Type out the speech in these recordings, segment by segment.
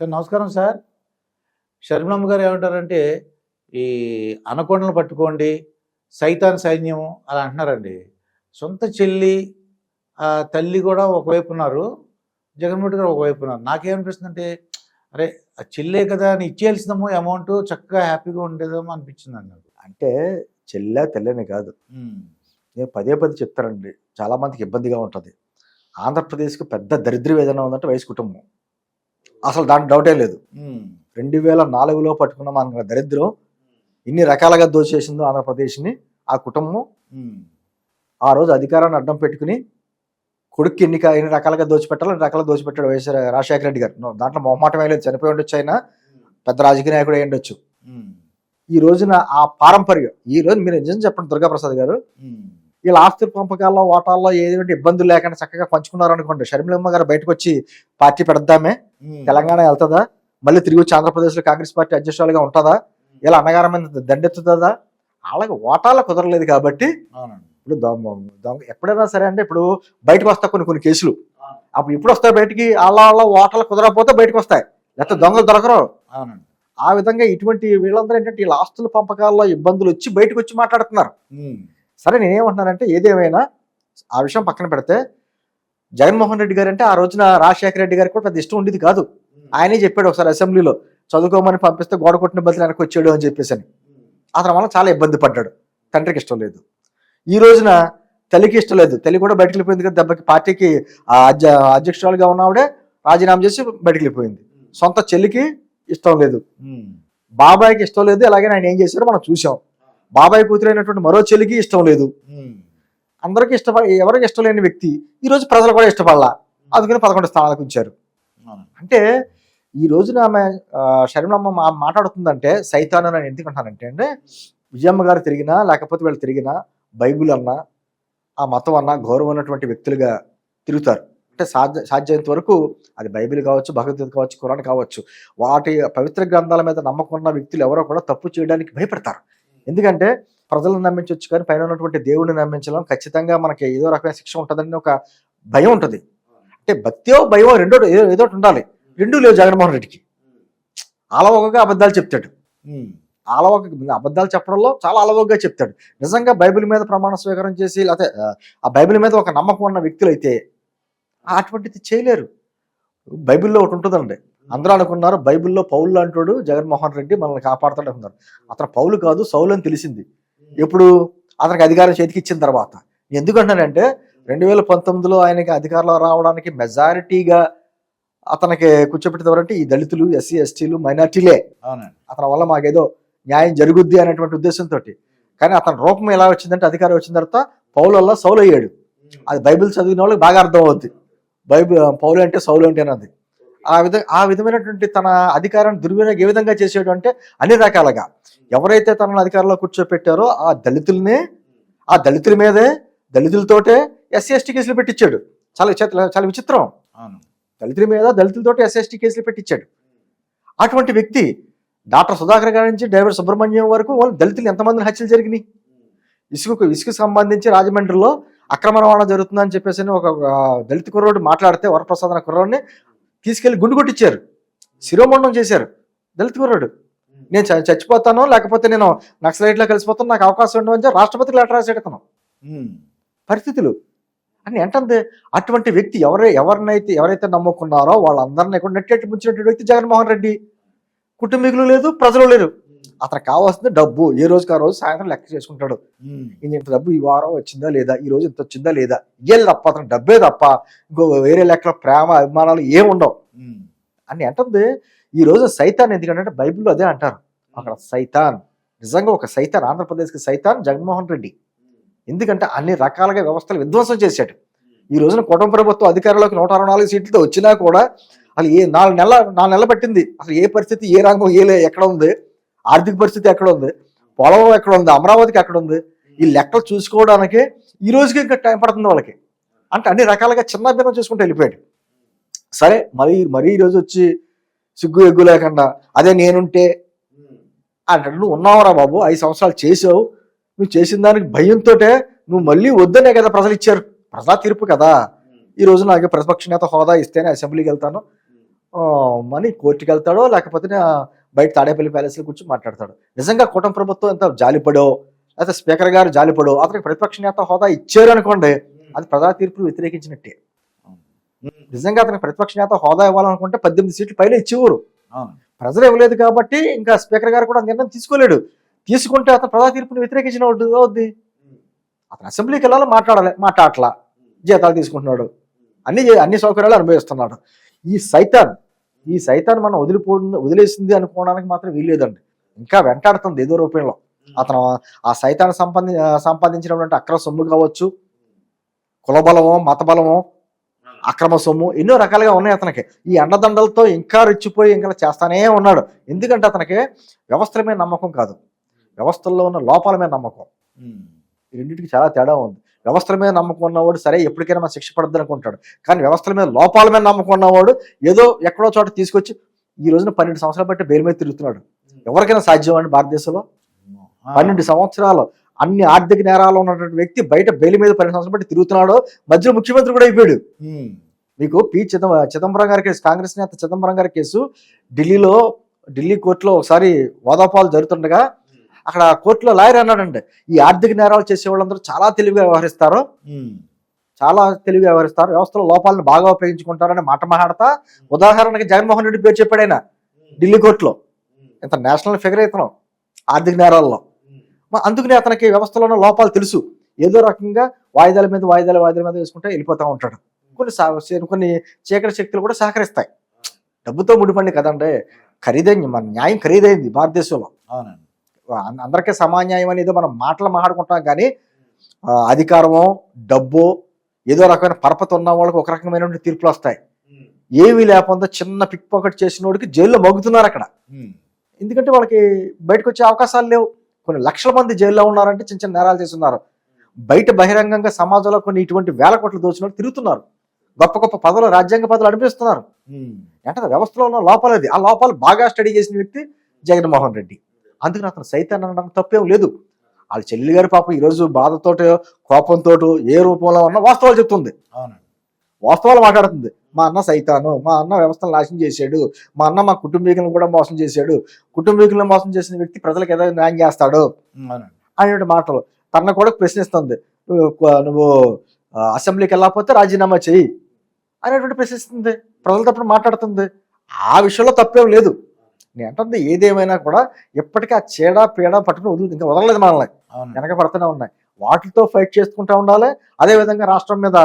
Sir నమస్కారం sir. షర్మిలమ్మ గారు ఏమంటారంటే ఈ అనకొండలు పట్టుకోండి సైతాన్ సైన్యం అలా అంటున్నారండి. సొంత చెల్లి తల్లి కూడా ఒకవైపు ఉన్నారు జగన్మోహన్ గారు ఒకవైపు ఉన్నారు. నాకేమనిపిస్తుంది అంటే అరే ఆ చెల్లే కదా అని ఇచ్చేయాల్సిందేమో అమౌంట్ చక్కగా హ్యాపీగా ఉండేదేమో అనిపించింది నాకు. అంటే చెల్లె తెల్లని కాదు. నేను పదే పదే చెప్తానండి. చాలా మందికి ఇబ్బందిగా ఉంటుంది. ఆంధ్రప్రదేశ్కి పెద్ద దరిద్రం ఏదైనా ఉందంటే వయసు కుటుంబం. అసలు దాంట్లో డౌటే లేదు. రెండు వేల నాలుగులో పట్టుకున్న మన దరిద్రం ఇన్ని రకాలుగా దోచేసిందో ఆంధ్రప్రదేశ్ని ఆ కుటుంబం ఆ రోజు అధికారాన్ని అడ్డం పెట్టుకుని కొడుక్కి ఎన్ని ఎన్ని రకాలుగా దోచిపెట్టాలో అన్ని రకాలుగా దోచిపెట్టాడు వైఎస్ రాజశేఖర రెడ్డి గారు. దాంట్లో మొహమాటం లేదు. చనిపోయి ఉండొచ్చు ఆయన పెద్ద రాజకీయ నాయకుడు అయి ఉండొచ్చు. ఉమ్, ఈ రోజున ఆ పారంపర్యం ఈ రోజు మీరు నిజం చెప్పండి దుర్గాప్రసాద్ గారు. వీళ్ళ ఆస్తి పంపకాల్లో ఓటాల్లో ఏటువంటి ఇబ్బందులు లేకుండా చక్కగా పంచుకున్నారు అనుకోండి షర్మిలమ్మ గారు బయటకు వచ్చి పార్టీ పెడదామే తెలంగాణ వెళ్తుందా? మళ్ళీ తిరిగి వచ్చి ఆంధ్రప్రదేశ్లో కాంగ్రెస్ పార్టీ అధ్యక్షురాలుగా ఉంటుందా? ఇలా అన్నగారం మీద దండెత్తుతుందా? వాళ్ళకి ఓటాల కుదరలేదు కాబట్టి ఇప్పుడు దొంగ దొంగ ఎప్పుడైనా సరే అంటే ఇప్పుడు బయటకు వస్తాయి కొన్ని కొన్ని కేసులు. అప్పుడు ఇప్పుడు వస్తాయి బయటికి? వాళ్ళ వాళ్ళ ఓటర్లు కుదరకపోతే బయటకు వస్తాయి. లేకపోతే దొంగలు దొరకరు. ఆ విధంగా ఇటువంటి వీళ్ళందరూ ఏంటంటే వీళ్ళ ఆస్తుల పంపకాల్లో ఇబ్బందులు వచ్చి బయటకు వచ్చి మాట్లాడుతున్నారు. సరే నేనేమంటున్నానంటే ఏదేమైనా ఆ విషయం పక్కన పెడితే జగన్మోహన్ రెడ్డి గారు అంటే ఆ రోజున రాజశేఖర రెడ్డి గారికి కూడా పెద్ద ఇష్టం ఉండేది కాదు. ఆయనే చెప్పాడు ఒకసారి అసెంబ్లీలో చదువుకోమని పంపిస్తే గోడ కొట్టిన బదులు వెనక్కి వచ్చాడు అని చెప్పేసి అని అతని వల్ల చాలా ఇబ్బంది పడ్డాడు. తండ్రికి ఇష్టం లేదు. ఈ రోజున తల్లికి ఇష్టం లేదు. తల్లి కూడా బయటకు వెళ్ళిపోయింది కదా దెబ్బకి పార్టీకి అధ్యక్షురాలుగా ఉన్నవాడే రాజీనామా చేసి బయటకు వెళ్ళిపోయింది. సొంత చెల్లికి ఇష్టం లేదు. బాబాయ్కి ఇష్టం లేదు. అలాగే ఆయన ఏం చేశారో మనం చూసాం బాబాయ్ కూతురైనటువంటి మరో చెల్లికి ఇష్టం లేదు. అందరికీ ఇష్టపడ ఎవరికి ఇష్టం లేని వ్యక్తి ఈ రోజు ప్రజలు కూడా ఇష్టపడాల. అందుకని పదకొండు స్థానాలకు ఉంచారు. అంటే ఈ రోజున ఆమె షర్మిలమ్మ మాట్లాడుతుందంటే సైతాన్ అని ఎందుకు అంటానంటే అంటే విజయమ్మ గారు తిరిగినా లేకపోతే వీళ్ళు తిరిగినా బైబిల్ అన్నా ఆ మతం అన్నా గౌరవం ఉన్నటువంటి వ్యక్తులుగా తిరుగుతారు. అంటే సాధ్య సాధ్యమైనంత వరకు అది బైబిల్ కావచ్చు భగవద్గీత కావచ్చు ఖురాన్ కావచ్చు. వాటి పవిత్ర గ్రంథాల మీద నమ్మకం ఉన్న వ్యక్తులు ఎవరో కూడా తప్పు చేయడానికి భయపడతారు. ఎందుకంటే ప్రజలను నమ్మించవచ్చు కానీ పైన ఉన్నటువంటి దేవుడిని నమ్మించడం ఖచ్చితంగా మనకి ఏదో రకమైన శిక్ష ఉంటుందని ఒక భయం ఉంటుంది. అంటే భక్తియో భయమో రెండో ఏదో ఏదో ఉండాలి. రెండూ లేవు జగన్మోహన్ రెడ్డికి. ఆలవకగా అబద్ధాలు చెప్తాడు. ఆలవక అలవోక అబద్ధాలు చెప్పడంలో చాలా అలవోకగా చెప్తాడు. నిజంగా బైబిల్ మీద ప్రమాణ స్వీకారం చేసి లేకపోతే ఆ, ఆ బైబిల్ మీద ఒక నమ్మకం ఉన్న వ్యక్తులు అయితే అటువంటిది చేయలేరు. బైబిల్లో ఒకటి ఉంటుందండి. అందరూ అనుకున్నారు బైబిల్లో పౌలు అంటాడు జగన్మోహన్ రెడ్డి మనల్ని కాపాడుతాడు అనుకున్నారు అతను పౌలు కాదు సౌలు అని తెలిసింది. ఎప్పుడు? అతనికి అధికారం చేతికి ఇచ్చిన తర్వాత. ఎందుకంటానంటే రెండు వేల పంతొమ్మిదిలో ఆయనకి అధికారంలో రావడానికి మెజారిటీగా అతనికి కూర్చోబెట్టేవారంటే ఈ దళితులు ఎస్సీ ఎస్టీలు మైనార్టీలే. అతని వల్ల మాకేదో న్యాయం జరుగుద్ది అనేటువంటి ఉద్దేశంతో కానీ అతని రూపం ఎలా వచ్చిందంటే అధికారం వచ్చిన తర్వాత పౌలు వల్ల సౌలు అయ్యాడు. అది బైబిల్ చదివిన వాళ్ళకి బాగా అర్థం అవుద్ది బైబిల్ పౌలు అంటే సౌలు అంటే అన్నది ఆ విధ ఆ విధమైనటువంటి తన అధికారాన్ని దుర్వినియోగం ఏ విధంగా చేసాడు అంటే అన్ని రకాలుగా. ఎవరైతే తనను అధికారంలో కూర్చోపెట్టారో ఆ దళితుల్నే ఆ దళితుల మీదే దళితులతోటే ఎస్సీ ఎస్టీ కేసులు పెట్టించాడు చాలా చాలా విచిత్రం. దళితుల మీద దళితులతోటి ఎస్ఎస్టీ కేసులు పెట్టించాడు అటువంటి వ్యక్తి డాక్టర్ సుధాకర్ గారి నుంచి డ్రైవర్ సుబ్రహ్మణ్యం వరకు వాళ్ళు దళితులు ఎంతమందిని హత్యలు జరిగినాయి? ఇసుకకు ఇసుకు సంబంధించి రాజమండ్రిలో అక్రమ రవాణా జరుగుతుందని చెప్పేసి ఒక ఒక దళిత కుర్రోడు మాట్లాడితే వరప్రసాద్ అనే కుర్రోడిని తీసుకెళ్ళి గుండు కొట్టించారు శిరోమండం చేశారు. దళిత కుర్రోడు. నేను చచ్చిపోతాను లేకపోతే నేను నక్సలైట్లో కలిసిపోతాను నాకు అవకాశం ఉండవని చెప్పి రాష్ట్రపతికి లెటర్ రాసి ఉమ్, పరిస్థితులు. అని ఏంటంటే అటువంటి వ్యక్తి ఎవరై ఎవరినైతే ఎవరైతే నమ్ముకున్నారో వాళ్ళందరినీ కూడా నెట్టేట్టు ముంచినటువంటి వ్యక్తి జగన్మోహన్ రెడ్డి. కుటుంబీకులు లేదు ప్రజలు లేరు. అతను కావాల్సింది డబ్బు. ఏ రోజుకి ఆ రోజు సాయంత్రం లెక్క చేసుకుంటాడు. ఇంత డబ్బు ఈ వారం వచ్చిందా లేదా? ఈ రోజు ఇంత వచ్చిందా లేదా? ఇయ్యాలి తప్ప అతను డబ్బే తప్ప ఇంకో వేరే లెక్కల ప్రేమ అభిమానాలు ఏం ఉండవు. ఉమ్, అని అంటుంది. ఈ రోజు సైతాన్ ఎందుకంటే బైబిల్లో అదే అంటారు. అక్కడ సైతాన్ నిజంగా ఒక సైతాన్ ఆంధ్రప్రదేశ్కి సైతాన్ జగన్మోహన్ రెడ్డి. ఎందుకంటే అన్ని రకాలుగా వ్యవస్థలు విధ్వంసం చేశాడు. ఈ రోజున కుటుంబ ప్రభుత్వం అధికారంలోకి నూట అరవై నాలుగు సీట్లతో వచ్చినా కూడా అసలు ఏ నాలుగు నెలల నాలుగు నెలలు పట్టింది. అసలు ఏ పరిస్థితి ఏ రంగం ఏ ఎక్కడ ఉంది? ఆర్థిక పరిస్థితి ఎక్కడ ఉంది పొలం ఎక్కడ ఉంది అమరావతికి ఎక్కడ ఉంది ఈ లెక్కలు చూసుకోవడానికి ఈ రోజుకి ఇంకా టైం పడుతుంది వాళ్ళకి. అంటే అన్ని రకాలుగా చిన్న భిన్నం చూసుకుంటూ వెళ్ళిపోయాడు. సరే మరి మరీ ఈరోజు వచ్చి సిగ్గు ఎగ్గు లేకుండా అదే నేనుంటే అంటాడు. నువ్వు ఉన్నావురా బాబు ఐదు సంవత్సరాలు చేసావు. నువ్వు చేసిన దానికి భయంతో నువ్వు మళ్ళీ వద్దనే కదా ప్రజలు ఇచ్చారు. ప్రజా తీర్పు కదా. ఈ రోజు నాకు ప్రతిపక్ష నేత హోదా ఇస్తేనే అసెంబ్లీకి వెళ్తాను. మనీ కోర్టుకి వెళ్తాడో లేకపోతే బయట తాడేపల్లి ప్యాలెస్లో కూర్చొని మాట్లాడతాడు. నిజంగా కూటమి ప్రభుత్వం ఎంత జాలిపడో లేకపోతే స్పీకర్ గారు జాలిపడో అతనికి ప్రతిపక్ష నేత హోదా ఇచ్చారు అనుకోండి అది ప్రజా తీర్పును వ్యతిరేకించినట్టే. నిజంగా అతనికి ప్రతిపక్ష నేత హోదా ఇవ్వాలనుకుంటే పద్దెనిమిది సీట్లు పైన ఇచ్చేవారు. ప్రజలు ఇవ్వలేదు కాబట్టి ఇంకా స్పీకర్ గారు కూడా నిర్ణయం తీసుకోలేడు. తీసుకుంటే అతను ప్రజా తీర్పుని వ్యతిరేకించిన వాడు అవుద్ది. అతను అసెంబ్లీకి వెళ్ళాలి? మాట్లాడాలి? మాట్లాడట్లా. జీతాలు తీసుకుంటున్నాడు. అన్ని అన్ని సౌకర్యాలు అనుభవిస్తున్నాడు. ఈ సైతాన్ ఈ సైతాన్ మనం వదిలిపో వదిలేసింది అనుకోవడానికి మాత్రం వీల్లేదండి ఇంకా వెంటాడుతుంది ఏదో రూపంలో. అతను ఆ సైతాన్ సంపాది సంపాదించినటువంటి అక్రమ సొమ్ము కావచ్చు కులబలమో మతబలమో అక్రమ సొమ్ము ఎన్నో రకాలుగా ఉన్నాయి అతనికి. ఈ అండదండలతో ఇంకా రెచ్చిపోయి ఇంకా చేస్తానే ఉన్నాడు. ఎందుకంటే అతనికి వ్యవస్థల మీద నమ్మకం కాదు. వ్యవస్థల్లో ఉన్న లోపాల మీద నమ్మకం. ఈ రెండింటికి చాలా తేడా ఉంది. వ్యవస్థల మీద నమ్మకం ఉన్నవాడు సరే ఎప్పటికైనా మన శిక్ష పడద్దు అనుకుంటాడు కానీ వ్యవస్థల మీద లోపాల మీద నమ్మకం ఉన్నవాడు ఏదో ఎక్కడో చోట తీసుకొచ్చి ఈ రోజున పన్నెండు సంవత్సరాలు బట్టి బెయిల్ మీద తిరుగుతున్నాడు ఎవరికైనా సాధ్యం అండి భారతదేశంలో. పన్నెండు సంవత్సరాలు అన్ని ఆర్థిక నేరాలు ఉన్నటువంటి వ్యక్తి బయట బెయిల్ మీద పన్నెండు సంవత్సరాలు బట్టి తిరుగుతున్నాడు మధ్యలో ముఖ్యమంత్రి కూడా అయిపోయాడు. మీకు పి చిదంబ చిదంబరం గారి కేసు కాంగ్రెస్ నేత చిదంబరం గారి కేసు ఢిల్లీలో ఢిల్లీ కోర్టులో ఒకసారి వాదాపాలు జరుగుతుండగా అక్కడ కోర్టులో లాయర్ అన్నాడండి. ఈ ఆర్థిక నేరాలు చేసే వాళ్ళందరూ చాలా తెలివిగా వ్యవహరిస్తారు. చాలా తెలివిగా వ్యవహరిస్తారు. వ్యవస్థలో లోపాలను బాగా ఉపయోగించుకుంటారని మాట మాట్లాడతా. ఉదాహరణకి జగన్మోహన్ రెడ్డి పేరు చెప్పాడు ఆయన. ఢిల్లీ కోర్టులో. ఇంత నేషనల్ ఫిగర్ అవుతున్నాం ఆర్థిక నేరాల్లో. అందుకనే అతనికి వ్యవస్థలో ఉన్న లోపాలు తెలుసు. ఏదో రకంగా వాయిదాల మీద వాయిదాల వాయిదాల మీద వేసుకుంటే వెళ్ళిపోతూ ఉంటాడు. కొన్ని కొన్ని చీకటి శక్తులు కూడా సహకరిస్తాయి. డబ్బుతో ముడిపండి కదండి. ఖరీదైంది. మన న్యాయం ఖరీదైంది భారతదేశంలో. అవునండి. అందరికీ సమాన్యాయం అనేది మనం మాటలు మాట్లాడుకుంటాం కానీ అధికారమో డబ్బో ఏదో రకమైన పరపతి ఉన్న వాళ్ళకి ఒక రకమైనటువంటి తీర్పులు వస్తాయి. ఏమీ లేకుండా చిన్న పిక్ పాకెట్ చేసిన వాడికి జైల్లో మగ్గుతున్నారు అక్కడ. ఎందుకంటే వాళ్ళకి బయటకు వచ్చే అవకాశాలు లేవు. కొన్ని లక్షల మంది జైల్లో ఉన్నారంటే చిన్న చిన్న నేరాలు చేస్తున్నారు. బయట బహిరంగంగా సమాజంలో కొన్ని ఇటువంటి వేల కోట్లు దోచిన తిరుగుతున్నారు. గొప్ప గొప్ప పదవులు రాజ్యాంగ పదవులు అనిపిస్తున్నారు. అంటే వ్యవస్థలో ఉన్న లోపాలు ఆ లోపాలు బాగా స్టడీ చేసిన వ్యక్తి జగన్మోహన్ రెడ్డి. అందుకని అతను సైతాన్ అనడం తప్పేం లేదు. వాళ్ళ చెల్లి గారి పాపం ఈరోజు బాధతోటో కోపంతో ఏ రూపంలో ఉన్నా వాస్తవాలు చెప్తుంది. అవునండి. వాస్తవాలు మాట్లాడుతుంది. మా అన్న సైతాను మా అన్న వ్యవస్థను నాశనం చేశాడు. మా అన్న మా కుటుంబీకులను కూడా మోసం చేశాడు. కుటుంబీకులను మోసం చేసిన వ్యక్తి ప్రజలకు ఏదో న్యాయం చేస్తాడు. అనేటువంటి మాటలు తన కూడా ప్రశ్నిస్తుంది. నువ్వు అసెంబ్లీకి వెళ్ళకపోతే రాజీనామా చెయ్యి అనేటువంటి ప్రశ్నిస్తుంది. ప్రజల తప్పుడు మాట్లాడుతుంది. ఆ విషయంలో తప్పేం లేదు. నేను అంటుంది ఏదేమైనా కూడా ఎప్పటికీ ఆ చీడ పీడ పట్టుకుని వదులు ఇంకా వదలలేదు మనల్ని. వెనక పడుతూనే ఉన్నాయి. వాటితో ఫైట్ చేసుకుంటూ ఉండాలి. అదే విధంగా రాష్ట్రం మీద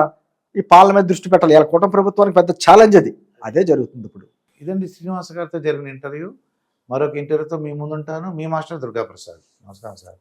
ఈ పాలన మీద దృష్టి పెట్టాలి. ఇలా కూటమి ప్రభుత్వానికి పెద్ద ఛాలెంజ్ అది. అదే జరుగుతుంది ఇప్పుడు. ఇదండి శ్రీనివాస గారితో జరిగిన ఇంటర్వ్యూ మరొక ఇంటర్వ్యూతో మీ ముందుంటాను. మీ మాస్టర్ దుర్గా ప్రసాద్ నమస్కారం సార్.